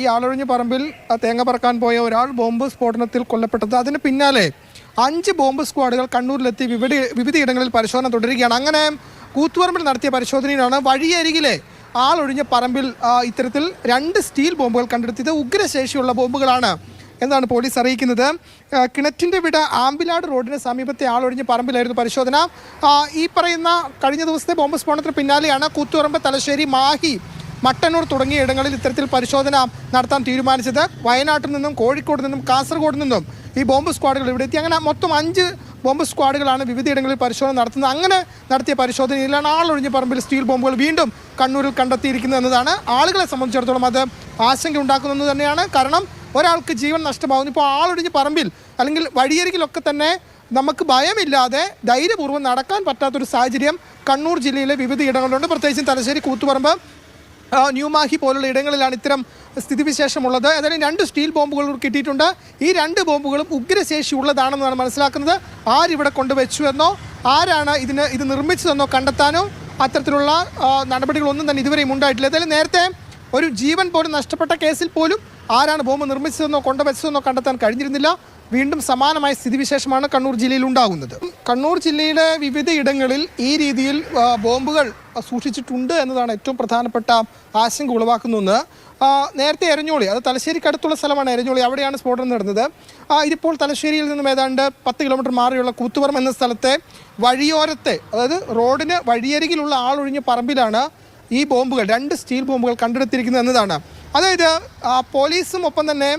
ഈ ആളൊഴിഞ്ഞ പറമ്പിൽ തേങ്ങ പറക്കാൻ പോയ ഒരാൾ ബോംബ് സ്ഫോടനത്തിൽ കൊല്ലപ്പെട്ടത്. അതിന് പിന്നാലെ അഞ്ച് ബോംബ് സ്ക്വാഡുകൾ കണ്ണൂരിലെത്തി വിവിധ വിവിധയിടങ്ങളിൽ പരിശോധന തുടരുകയാണ്. അങ്ങനെ കൂത്തുപറമ്പിൽ നടത്തിയ പരിശോധനയിലാണ് വഴിയരികിലെ ആളൊഴിഞ്ഞ പറമ്പിൽ ഇത്തരത്തിൽ രണ്ട് സ്റ്റീൽ ബോംബുകൾ കണ്ടെടുത്തത്. ഉഗ്രശേഷിയുള്ള ബോംബുകളാണ് എന്നാണ് പോലീസ് അറിയിക്കുന്നത്. കിണറ്റിന്റെ വിട ആമ്പിലാട് റോഡിന് സമീപത്തെ ആളൊഴിഞ്ഞ പറമ്പിലായിരുന്നു പരിശോധന. ഈ പറയുന്ന കഴിഞ്ഞ ദിവസത്തെ ബോംബ് സ്ഫോടനത്തിന് പിന്നാലെയാണ് കൂത്തുപറമ്പ് തലശ്ശേരി മാഹി മട്ടന്നൂർ തുടങ്ങിയ ഇടങ്ങളിൽ ഇത്തരത്തിൽ പരിശോധന നടത്താൻ തീരുമാനിച്ചത് വയനാട്ടിൽ നിന്നും കോഴിക്കോട് നിന്നും കാസർഗോഡ് നിന്നും ഈ ബോംബ് സ്ക്വാഡുകൾ ഇവിടെ എത്തി. അങ്ങനെ മൊത്തം അഞ്ച് ബോംബ് സ്ക്വാഡുകളാണ് വിവിധയിടങ്ങളിൽ പരിശോധന നടത്തുന്നത്. അങ്ങനെ നടത്തിയ പരിശോധനയിലാണ് ആളൊഴിഞ്ഞ പറമ്പിൽ സ്റ്റീൽ ബോംബുകൾ വീണ്ടും കണ്ണൂരിൽ കണ്ടെത്തിയിരിക്കുന്നത് എന്നതാണ്. ആളുകളെ സംബന്ധിച്ചിടത്തോളം അത് ആശങ്ക ഉണ്ടാക്കുന്നത് തന്നെയാണ്. കാരണം ഒരാൾക്ക് ജീവൻ നഷ്ടമാകുന്നു ഇപ്പോൾ ആളൊഴിഞ്ഞ പറമ്പിൽ അല്ലെങ്കിൽ വഴിയരികിലൊക്കെ തന്നെ നമുക്ക് ഭയമില്ലാതെ ധൈര്യപൂർവം നടക്കാൻ പറ്റാത്തൊരു സാഹചര്യം കണ്ണൂർ ജില്ലയിലെ വിവിധ ഇടങ്ങളിലുണ്ട്. പ്രത്യേകിച്ചും തലശ്ശേരി കൂത്തുപറമ്പ് ന്യൂമാഹി പോലുള്ള ഇടങ്ങളിലാണ് ഇത്തരം സ്ഥിതിവിശേഷമുള്ളത്. ഏതായാലും രണ്ട് സ്റ്റീൽ ബോംബുകൾ കിട്ടിയിട്ടുണ്ട്. ഈ രണ്ട് ബോംബുകളും ഉഗ്രശേഷി ഉള്ളതാണെന്നാണ് മനസ്സിലാക്കുന്നത്. ആരിവിടെ കൊണ്ടുവച്ചു എന്നോ ആരാണ് ഇതിന് ഇത് നിർമ്മിച്ചതെന്നോ കണ്ടെത്താനോ അത്തരത്തിലുള്ള നടപടികളൊന്നും തന്നെ ഇതുവരെയും ഉണ്ടായിട്ടില്ല. ഏതായാലും നേരത്തെ ഒരു ജീവൻ പോലും നഷ്ടപ്പെട്ട കേസിൽ പോലും ആരാണ് ബോംബ് നിർമ്മിച്ചതെന്നോ കൊണ്ടുവച്ചതെന്നോ കണ്ടെത്താൻ കഴിഞ്ഞിരുന്നില്ല. വീണ്ടും സമാനമായ സ്ഥിതിവിശേഷമാണ് കണ്ണൂർ ജില്ലയിൽ ഉണ്ടാകുന്നത്. കണ്ണൂർ ജില്ലയിലെ വിവിധ ഇടങ്ങളിൽ ഈ രീതിയിൽ ബോംബുകൾ സൂക്ഷിച്ചിട്ടുണ്ട് എന്നതാണ് ഏറ്റവും പ്രധാനപ്പെട്ട ആശങ്ക ഉളവാക്കുന്ന ഒന്ന്. നേരത്തെ എരഞ്ഞോളി അത് തലശ്ശേരിക്ക് അടുത്തുള്ള സ്ഥലമാണ് എരഞ്ഞോളി അവിടെയാണ് സ്ഫോടനം നടന്നത്. ഇതിപ്പോൾ തലശ്ശേരിയിൽ നിന്നും ഏതാണ്ട് പത്ത് കിലോമീറ്റർ മാറിയുള്ള കൂത്തുപറം എന്ന സ്ഥലത്തെ വഴിയോരത്തെ അതായത് റോഡിന് വഴിയരികിലുള്ള ആളൊഴിഞ്ഞ പറമ്പിലാണ് ഈ ബോംബുകൾ രണ്ട് സ്റ്റീൽ ബോംബുകൾ കണ്ടെടുത്തിരിക്കുന്നത് എന്നതാണ്. അതായത് പോലീസും ഒപ്പം തന്നെ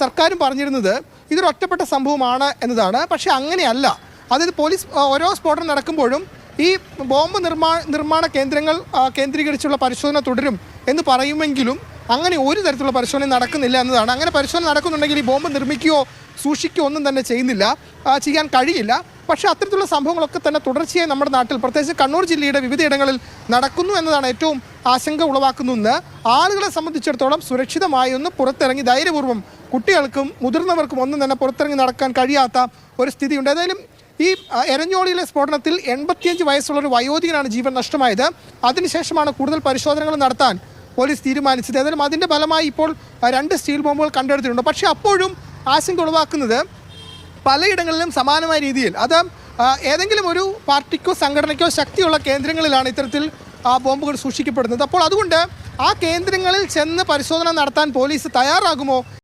സർക്കാരും പറഞ്ഞിരുന്നത് ഇതൊരു ഒറ്റപ്പെട്ട സംഭവമാണ് എന്നതാണ്. പക്ഷേ അങ്ങനെയല്ല. അതായത് പോലീസ് ഓരോ സ്ഫോടനം നടക്കുമ്പോഴും ഈ ബോംബ് നിർമ്മാണ നിർമ്മാണ കേന്ദ്രങ്ങൾ കേന്ദ്രീകരിച്ചുള്ള പരിശോധന തുടരും എന്ന് പറയുമെങ്കിലും അങ്ങനെ ഒരു തരത്തിലുള്ള പരിശോധന നടക്കുന്നില്ല എന്നതാണ്. അങ്ങനെ പരിശോധന നടക്കുന്നുണ്ടെങ്കിൽ ഈ ബോംബ് നിർമ്മിക്കുകയോ സൂക്ഷിക്കുകയോ ഒന്നും തന്നെ ചെയ്യുന്നില്ല. ചെയ്യാൻ കഴിയില്ല. പക്ഷേ അത്തരത്തിലുള്ള സംഭവങ്ങളൊക്കെ തന്നെ തുടർച്ചയായി നമ്മുടെ നാട്ടിൽ പ്രത്യേകിച്ച് കണ്ണൂർ ജില്ലയുടെ വിവിധയിടങ്ങളിൽ നടക്കുന്നു എന്നതാണ് ഏറ്റവും ആശങ്ക ഉളവാക്കുന്നതെന്ന് ആളുകളെ സംബന്ധിച്ചിടത്തോളം സുരക്ഷിതമായി ഒന്ന് പുറത്തിറങ്ങി ധൈര്യപൂർവം കുട്ടികൾക്കും മുതിർന്നവർക്കും ഒന്നും തന്നെ പുറത്തിറങ്ങി നടക്കാൻ കഴിയാത്ത ഒരു സ്ഥിതിയുണ്ട്. ഏതായാലും ഈ എരഞ്ഞോളിയിലെ സ്ഫോടനത്തിൽ എൺപത്തിയഞ്ച് വയസ്സുള്ള ഒരു വയോധികനാണ് ജീവൻ നഷ്ടമായത്. അതിനുശേഷമാണ് കൂടുതൽ പരിശോധനകൾ നടത്താൻ പോലീസ് തീരുമാനിച്ചത്. ഏതായാലും അതിന്റെ ഫലമായി ഇപ്പോൾ രണ്ട് സ്റ്റീൽ ബോംബുകൾ കണ്ടെടുത്തിട്ടുണ്ട്. പക്ഷേ അപ്പോഴും ആശങ്ക ഉളവാക്കുന്നത് പലയിടങ്ങളിലും സമാനമായ രീതിയിൽ. അത് ഏതെങ്കിലും ഒരു പാർട്ടിക്കോ സംഘടനയ്ക്കോ ശക്തിയുള്ള കേന്ദ്രങ്ങളിലാണ് ഇത്തരത്തിൽ ആ ബോംബുകൾ സൂക്ഷിക്കപ്പെടുന്നത്. അപ്പോൾ അതുകൊണ്ട് ആ കേന്ദ്രങ്ങളിൽ ചെന്ന് പരിശോധന നടത്താൻ പോലീസ് തയ്യാറാകുമോ?